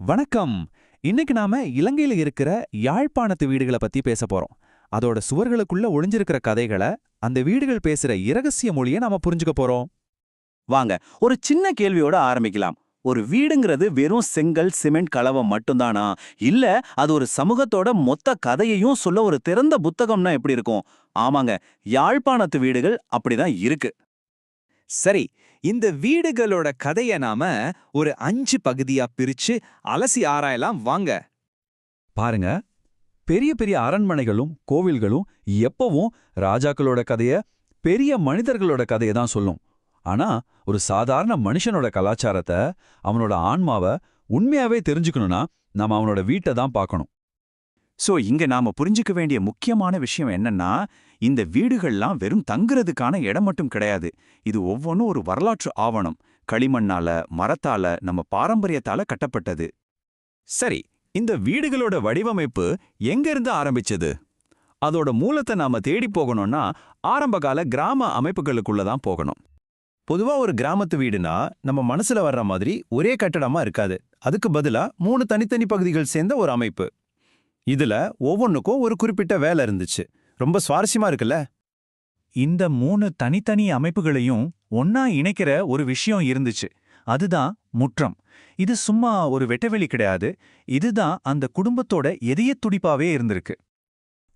வணக்கம். இன்னைக்கு நாம இலங்கையில இருக்கிற யாழ்ப்பாணத்து வீடுகளை பத்தி பேச போறோம். அதோட சுவர்களுக்குள்ள ஒளிஞ்சிருக்கிற கதைகளை அந்த வீடுகள் பேசுற இரகசிய மொழியை நாம புரிஞ்சுக்க போறோம். வாங்க ஒரு சின்ன கேள்வியோட ஆரம்பிக்கலாம். ஒரு வீடுங்கிறது வெறும் செங்கல் சிமெண்ட் கலவை மட்டும்தானா? இல்ல அது ஒரு சமூகத்தோட மொத்த கதையையும் சொல்ல ஒரு திறந்த புத்தகம்னா எப்படி இருக்கும்? ஆமாங்க யாழ்ப்பாணத்து வீடுகள் அப்படிதான் இருக்கு. சரி இந்த வீடுகளோட கதைய நாம ஒரு அஞ்சு பகுதியா பிரிச்சு அலசி ஆராயலாம் வாங்க. பாருங்க பெரிய பெரிய அரண்மனைகளும் கோவில்களும் எப்பவும் ராஜாக்களோட கதைய பெரிய மனிதர்களோட கதையை தான் சொல்லும். ஆனா ஒரு சாதாரண மனுஷனோட கலாச்சாரத்தை அவனோட ஆன்மாவை உண்மையாவே தெரிஞ்சுக்கணும்னா நாம அவனோட வீட்டை தான் பார்க்கணும். சோ இங்க நாம புரிஞ்சுக்க வேண்டிய முக்கியமான விஷயம் என்னன்னா இந்த வீடுகள்லாம் வெறும் தங்குறதுக்கான இடம் மட்டும் கிடையாது. இது ஒவ்வொன்றும் ஒரு வரலாற்று ஆவணம். களிமண்ணால மரத்தால நம்ம பாரம்பரியத்தால கட்டப்பட்டது. சரி இந்த வீடுகளோட வடிவமைப்பு எங்க இருந்து ஆரம்பிச்சது? அதோட மூலத்தை நாம தேடி போகணும்னா ஆரம்பகால கிராம அமைப்புகளுக்குள்ள தான் போகணும். பொதுவா ஒரு கிராமத்து வீடுனா நம்ம மனசுல வர்ற மாதிரி ஒரே கட்டடமா இருக்காது. அதுக்கு பதிலா மூணு தனித்தனி பகுதிகள் சேர்ந்த ஒரு அமைப்பு. இதுல ஒவ்வொன்றுக்கும் ஒரு குறிப்பிட்ட வேலை இருந்துச்சு. ரொம்ப சுவாரஸ்யமா இருக்குல்ல? இந்த மூணு தனித்தனி அமைப்புகளையும் ஒன்னா இணைக்கிற ஒரு விஷயம் இருந்துச்சு. அதுதான் முற்றம். இது சும்மா ஒரு வெட்டவெளி கிடையாது. இதுதான் அந்த குடும்பத்தோட எதய துடிப்பாவே இருந்திருக்கு.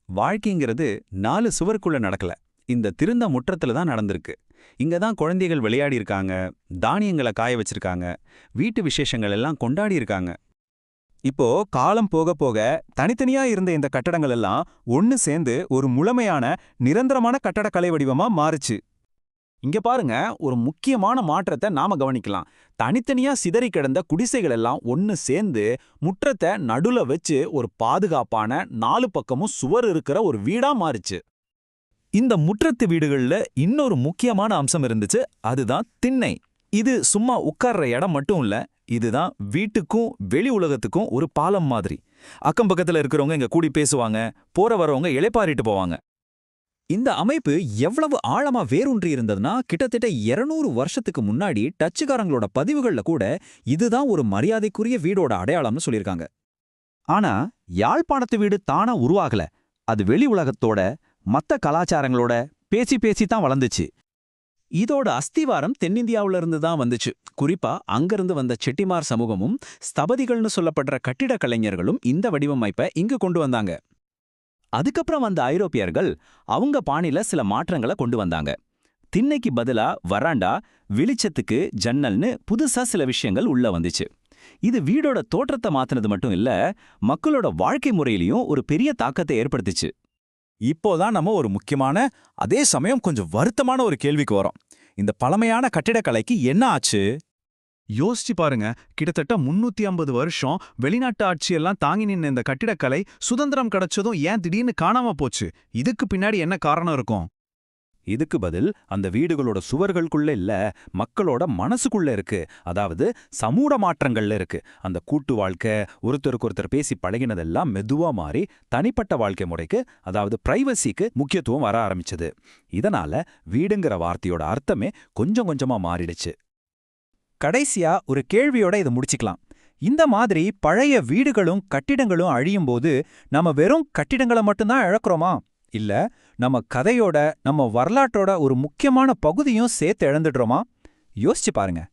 வாழ்க்கைங்கிறது நாலு சுவருக்குள்ள நடக்கல. இந்த திருந்த முற்றத்துல தான் நடந்திருக்கு. இங்க தான் குழந்தைகள் விளையாடி இருக்காங்க தானியங்களை காய வச்சிருக்காங்க வீட்டு விசேஷங்கள் எல்லாம் கொண்டாடி இருக்காங்க. இப்போ காலம் போக போக தனித்தனியா இருந்த இந்த கட்டடங்கள் எல்லாம் ஒன்னு சேர்ந்து ஒரு முழுமையான நிரந்தரமான கட்டடக்கலை வடிவமா மாறுச்சு. இங்க பாருங்க ஒரு முக்கியமான மாற்றத்தை நாம கவனிக்கலாம். தனித்தனியா சிதறி கிடந்த குடிசைகள் எல்லாம் ஒன்னு சேர்ந்து முற்றத்தை நடுல வச்சு ஒரு பாதுகாப்பான நாலு பக்கமும் சுவர் இருக்கிற ஒரு வீடா மாறுச்சு. இந்த முற்றத்து வீடுகள்ல இன்னொரு முக்கியமான அம்சம் இருந்துச்சு அதுதான் திண்ணை. இது சும்மா உட்கார்ற இடம் மட்டும் இல்ல இதுதான் வீட்டுக்கும் வெளி உலகத்துக்கும் ஒரு பாலம் மாதிரி. அக்கம் பக்கத்துல இருக்கிறவங்க இங்க கூடி பேசுவாங்க போற வரவங்க இழைப்பாரிட்டு போவாங்க. இந்த அமைப்பு எவ்வளவு ஆழமா வேரூன்றி இருந்ததுன்னா கிட்டத்தட்ட 200 வருஷத்துக்கு முன்னாடி டச்சுக்காரங்களோட பதிவுகள்ல கூட இதுதான் ஒரு மரியாதைக்குரிய வீடோட அடையாளம்னு சொல்லியிருக்காங்க. ஆனா யாழ்ப்பாணத்து வீடு தானா உருவாகல. அது வெளி உலகத்தோட மத்த கலாச்சாரங்களோட பேசி பேசி தான் வளர்ந்துச்சு. இதோட அஸ்திவாரம் தென்னிந்தியாவுல இருந்து தான் வந்துச்சு. குறிப்பா அங்கிருந்து வந்த செட்டிமார் சமூகமும் ஸ்தபதிகள்னு சொல்லப்படுற கட்டிட கலைஞர்களும் இந்த வடிவமைப்பை இங்கு கொண்டு வந்தாங்க. அதுக்கப்புறம் வந்த ஐரோப்பியர்கள் அவங்க பாணியில சில மாற்றங்களை கொண்டு வந்தாங்க. திண்ணைக்கு பதிலா வராண்டா வெளிச்சத்துக்கு ஜன்னல்னு புதுசா சில விஷயங்கள் உள்ள வந்துச்சு. இது வீடோட தோற்றத்தை மாத்தினது மட்டும் இல்ல மக்களோட வாழ்க்கை முறையிலையும் ஒரு பெரிய தாக்கத்தை ஏற்படுத்துச்சு. இப்போதான் நம்ம ஒரு முக்கியமான அதே சமயம் கொஞ்சம் வருத்தமான ஒரு கேள்விக்கு வரோம். இந்த பழமையான கட்டிடக்கலைக்கு என்ன ஆச்சு? யோசிச்சு பாருங்க. கிட்டத்தட்ட முன்னூத்தி ஐம்பது வருஷம் வெளிநாட்டு ஆட்சியெல்லாம் தாங்கி நின்ன இந்த கட்டிடக்கலை சுதந்திரம் கிடைச்சதும் ஏன் திடீர்னு காணாம போச்சு? இதுக்கு பின்னாடி என்ன காரணம் இருக்கும்? இதுக்கு பதில் அந்த வீடுகளோட சுவர்களுக்குள்ள இல்ல மக்களோட மனசுக்குள்ள இருக்கு. அதாவது சமூக மாற்றங்கள்ல இருக்கு. அந்த கூட்டு வாழ்க்கை ஒருத்தருக்கு ஒருத்தர் பேசி பழகினதெல்லாம் மெதுவா மாறி தனிப்பட்ட வாழ்க்கை முறைக்கு அதாவது பிரைவசிக்கு முக்கியத்துவம் வர ஆரம்பிச்சது. இதனால வீடுங்கிற வார்த்தையோட அர்த்தமே கொஞ்சம் கொஞ்சமா மாறிடுச்சு. கடைசியா ஒரு கேள்வியோட இதை முடிச்சுக்கலாம். இந்த மாதிரி பழைய வீடுகளும் கட்டிடங்களும் அழியும் போது நம்ம வெறும் கட்டிடங்களை மட்டும்தான் இழக்கிறோமா? இல்ல நம்ம கதையோட நம்ம வரலாற்றோட ஒரு முக்கியமான பகுதியும் சேர்த்து இழந்துடுறோமா? யோசிச்சு பாருங்க.